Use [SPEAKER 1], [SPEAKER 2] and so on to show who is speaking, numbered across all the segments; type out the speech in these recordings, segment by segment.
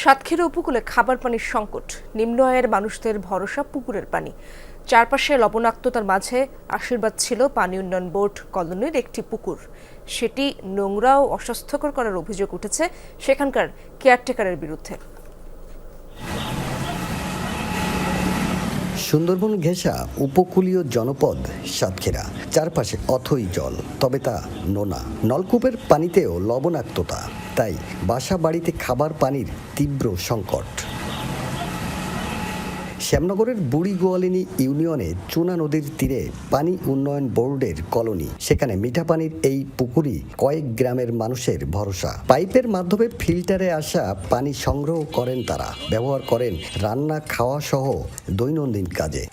[SPEAKER 1] সাতক্ষীরা উপকূলে খাবার পানির সংকট, নিম্ন আয়ের মানুষদের ভরসা পুকুরের পানি। চারপাশে লবণাক্ততার মাঝে আশীর্বাদ ছিল পানি উন্নয়ন বোর্ড কলোনির একটি পুকুর। সেটি নোংরা ও অস্বাস্থ্যকর করার অভিযোগ উঠেছে সেখানকার কেয়ারটেকারের বিরুদ্ধে।
[SPEAKER 2] সুন্দরবন ঘেঁষা উপকূলীয় জনপদ সাতক্ষীরা। চারপাশে অথই জল, তবে তা নোনা। নলকূপের পানিতেও লবণাক্ততা। তাই বাসা বাড়িতে খাবার পানির তীব্র সংকট। শ্যামনগরের বুড়ি গোয়ালিনী ইউনিয়নে চুনা নদীর তীরে পানি উন্নয়ন বোর্ডের কলোনি। সেখানে মিঠা পানির এই পুকুরই কয়েক গ্রামের মানুষের ভরসা। পাইপের মাধ্যমে ফিল্টারে আসা পানি সংগ্রহ করেন তারা। ব্যবহার করেন রান্না খাওয়া সহ দৈনন্দিন কাজে।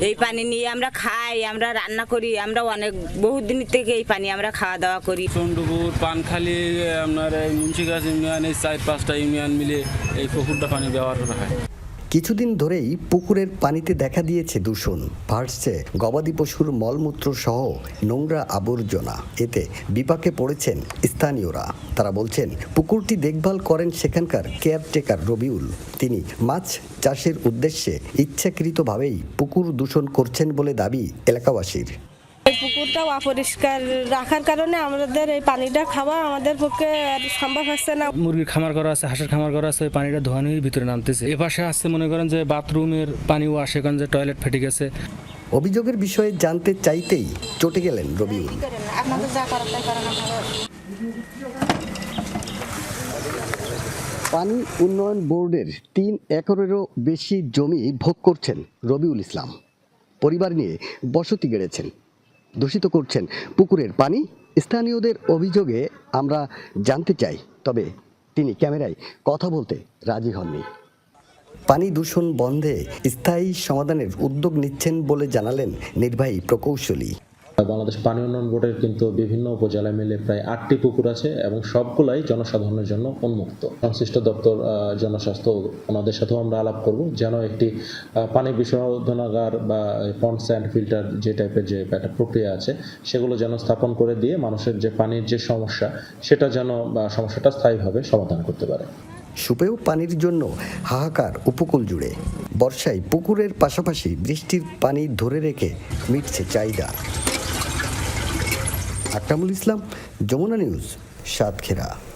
[SPEAKER 3] এই পানি নিয়ে আমরা খাই, আমরা রান্না করি, আমরা অনেক বহুদিন থেকে এই পানি আমরা খাওয়া দাওয়া করি।
[SPEAKER 4] চন্ডপুর, পানখালি, আপনার মুন্সিগাছ ইউনিয়ন, এই চার পাঁচটা ইউনিয়ন মিলে এই পুকুরটা পানি ব্যবহার করা হয়।
[SPEAKER 2] কিছুদিন ধরেই পুকুরের পানিতে দেখা দিয়েছে দূষণ, ভাসছে গবাদি পশুর মলমূত্র সহ নোংরা আবর্জনা। এতে বিপাকে পড়েছেন স্থানীয়রা। তারা বলছেন, পুকুরটি দেখভাল করেন সেখানকার কেয়ারটেকার রবিউল। তিনি মাছ চাষের উদ্দেশ্যে ইচ্ছাকৃতভাবেই পুকুর দূষণ করছেন বলে দাবি এলাকাবাসীর।
[SPEAKER 5] পুকুরটাও অপরিষ্কার রাখার কারণে আমাদের এই পানিটা খাওয়া আমাদের পক্ষে সম্ভব হচ্ছে না।
[SPEAKER 6] মুরগির খামার করা আছে হাঁসের খামার করা আছে ওই পানিটা ধোয়ানির ভিতরে নামতেছে। এ পাশে আসছে মনে করেন যে বাথরুমের পানিও আসে কারণ যে টয়লেট ফেটে গেছে।
[SPEAKER 2] অভিযোগের বিষয়ে জানতে চাইতেই চটে গেলেন রবিউল। পানি উন্নয়ন বোর্ডের তিন একরেরও বেশি জমি ভোগ করছেন রবিউল ইসলাম। পরিবার নিয়ে বসতি গেড়েছেন। দূষিত করছেন। পুকুরের পানি স্থানীয়দের অভিযোগে আমরা জানতে চাই, তবে তিনি ক্যামেরায় কথা বলতে রাজি হননি। পানি দূষণ বন্ধে স্থায়ী সমাধানের উদ্যোগ নিচ্ছেন বলে জানালেন নির্বাহী প্রকৌশলী।
[SPEAKER 7] বাংলাদেশ পানি উন্নয়ন বোর্ডের কিন্তু বিভিন্ন উপজেলা মিলে প্রায় আটটি পুকুর আছে এবং সবগুলাই জনসাধারণের জন্য উন্মুক্ত। সংশ্লিষ্ট দপ্তর জনস্বাস্থ্য ওনাদের সাথেও আমরা আলাপ করব যেন একটি পানি বিশোধনাগার বা পন্ডস অ্যান্ড ফিল্টার যে টাইপের যে একটা প্রক্রিয়া আছে সেগুলো যেন স্থাপন করে দিয়ে মানুষের যে পানির যে সমস্যা সেটা যেন সমস্যাটা স্থায়ীভাবে সমাধান করতে পারে।
[SPEAKER 2] সুপেয় পানির জন্য হাহাকার উপকূল জুড়ে। বর্ষায় পুকুরের পাশাপাশি বৃষ্টির পানি ধরে রেখে মিটছে চাহিদা। আকরামুল ইসলাম যমুনা নিউজ সাতক্ষীরা।